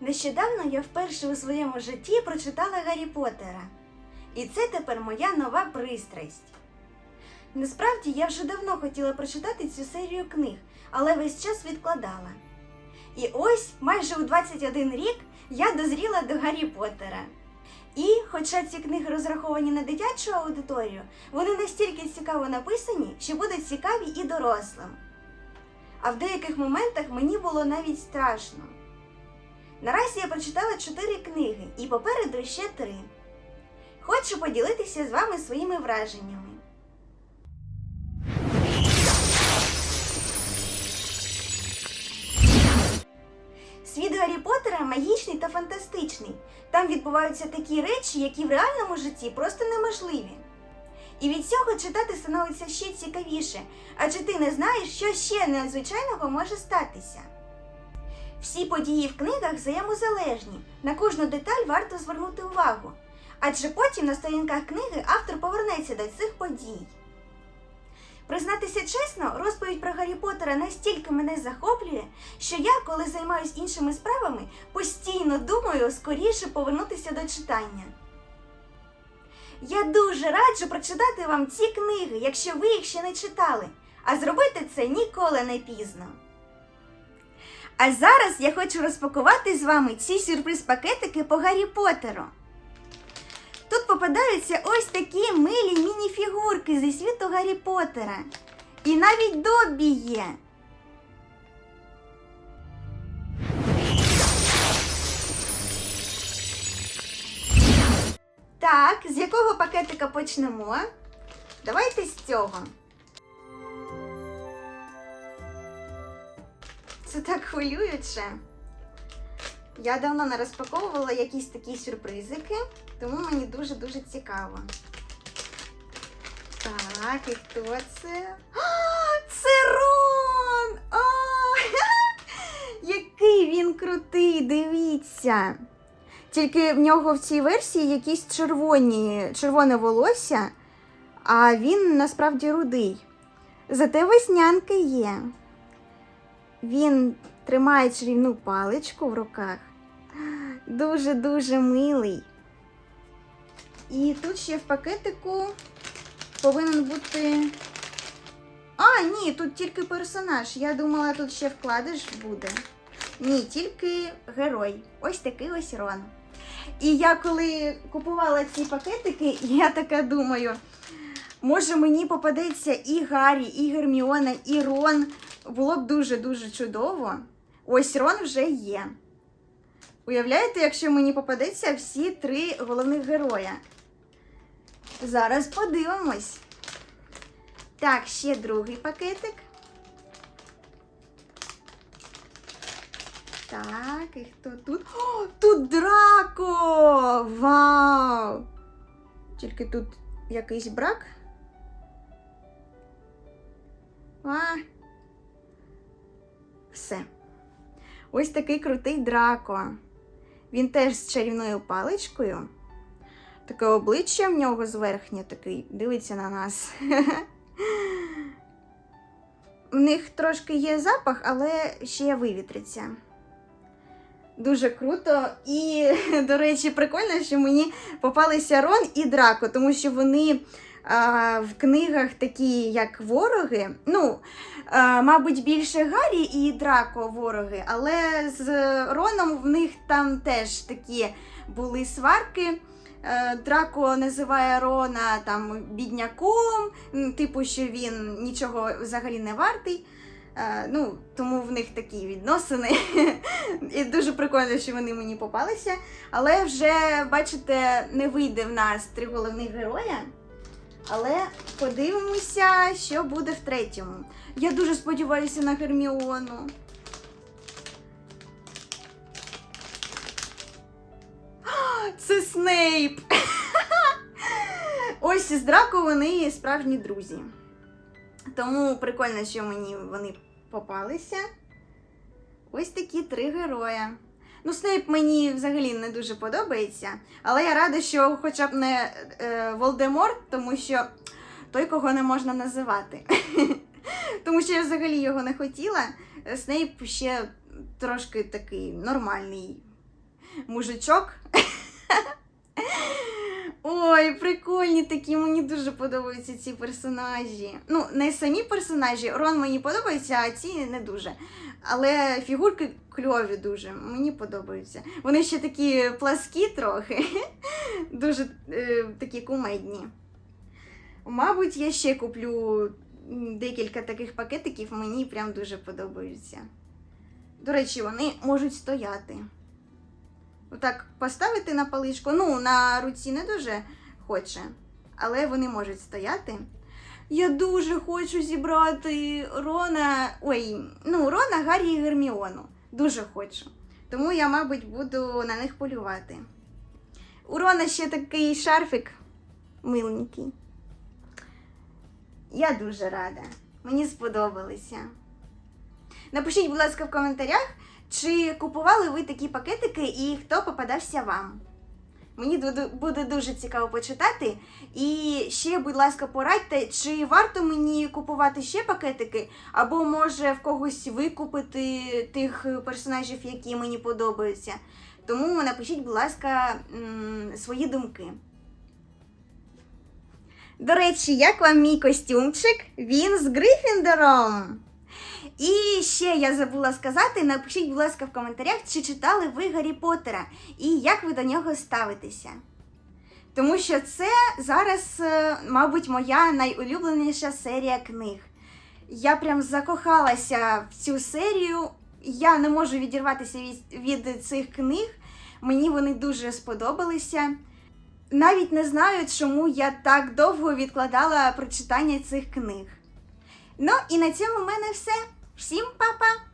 Нещодавно я вперше у своєму житті прочитала Гаррі Поттера. І це тепер моя нова пристрасть. Насправді я вже давно хотіла прочитати цю серію книг, але весь час відкладала. І ось майже у 21 рік я дозріла до Гаррі Поттера. І, хоча ці книги розраховані на дитячу аудиторію, вони настільки цікаво написані, що будуть цікаві і дорослим. А в деяких моментах мені було навіть страшно. Наразі я прочитала чотири книги і попереду ще три. Хочу поділитися з вами своїми враженнями. Світ Гаррі Поттера магічний та фантастичний. Там відбуваються такі речі, які в реальному житті просто неможливі. І від цього читати становиться ще цікавіше, адже ти не знаєш, що ще незвичайного може статися. Всі події в книгах взаємозалежні, на кожну деталь варто звернути увагу, адже потім на сторінках книги автор повернеться до цих подій. Признатися чесно, розповідь про Гаррі Поттера настільки мене захоплює, що я, коли займаюся іншими справами, постійно думаю скоріше повернутися до читання. Я дуже раджу прочитати вам ці книги, якщо ви їх ще не читали, а зробити це ніколи не пізно. А зараз я хочу розпакувати з вами ці сюрприз-пакетики по Гаррі Поттеру. Тут попадаються ось такі милі міні-фігурки зі світу Гаррі Поттера. І навіть Доббі є. Так, з якого пакетика почнемо? Давайте з цього. Це так хвилююче. Я давно не розпаковувала якісь такі сюрпризики, тому мені дуже-дуже цікаво. Так, і хто це? А, це Рон! О, який він крутий, дивіться. Тільки в нього в цій версії якісь червоні, червоне волосся, а він насправді рудий. Зате веснянки є. Він тримає чарівну паличку в руках. Дуже-дуже милий. І тут ще в пакетику повинен бути. А, ні, тут тільки персонаж. Я думала, тут ще вкладиш буде. Ні, тільки герой. Ось такий ось Рон. І я коли купувала ці пакетики, я така думаю, може мені попадеться і Гаррі, і Герміона, і Рон. Було б дуже-дуже чудово. Ось Рон вже є. Уявляєте, якщо мені попадеться всі три головних героя? Зараз подивимось. Так, ще другий пакетик. Так, і хто тут? О, тут Драко! Вау! Тільки тут якийсь брак. А. Ось такий крутий Драко. Він теж з чарівною паличкою. Таке обличчя в нього зверхнє такий, дивиться на нас. В них трошки є запах, але ще вивітриться. Дуже круто. І, до речі, прикольно, що мені попалися Рон і Драко, тому що вони в книгах такі, як вороги. Ну, мабуть, більше Гаррі і Драко вороги, але з Роном в них там теж такі були сварки. Е, Драко називає Рона там бідняком, типу, що він нічого взагалі не вартий. Е, Ну, тому в них такі відносини. І дуже прикольно, що вони мені попалися. Але вже, бачите, не вийде в нас три головних героя. Але подивимося, що буде в третьому. Я дуже сподіваюся на Герміону. Це Снейп! Ось з Драко вони справжні друзі. Тому прикольно, що мені вони попалися. Ось такі три героя. Ну, Снейп мені взагалі не дуже подобається, але я рада, що хоча б не е, Волдеморт, тому що той, кого не можна називати. тому що я взагалі його не хотіла. Снейп ще трошки такий нормальний мужичок. Ой, прикольні такі, мені дуже подобаються ці персонажі. Ну, не самі персонажі, Рон мені подобається, а ці не дуже. Але фігурки кльові дуже, мені подобаються. Вони ще такі пласкі трохи, дуже е, такі кумедні. Мабуть, я ще куплю декілька таких пакетиків, мені прям дуже подобаються. До речі, вони можуть стояти. Отак поставити на паличку. Ну, на руці не дуже хоче, але вони можуть стояти. Я дуже хочу зібрати Рона. Ой, ну, Рона, Гаррі і Герміону. Дуже хочу. Тому я, мабуть, буду на них полювати. У Рона ще такий шарфик миленький. Я дуже рада. Мені сподобалися. Напишіть, будь ласка, в коментарях, чи купували ви такі пакетики і хто попадався вам. Мені буде дуже цікаво почитати. І ще, будь ласка, порадьте, чи варто мені купувати ще пакетики, або може в когось викупити тих персонажів, які мені подобаються. Тому напишіть, будь ласка, свої думки. До речі, як вам мій костюмчик? Він з Грифіндором. І ще я забула сказати: напишіть, будь ласка, в коментарях, чи читали ви Гаррі Поттера і як ви до нього ставитеся. Тому що це зараз, е, мабуть, моя найулюбленіша серія книг. Я прям закохалася в цю серію. Я не можу відірватися від, від цих книг. Мені вони дуже сподобалися. Навіть не знаю, чому я так довго відкладала прочитання цих книг. Ну і на цьому в мене все. Sim, papá.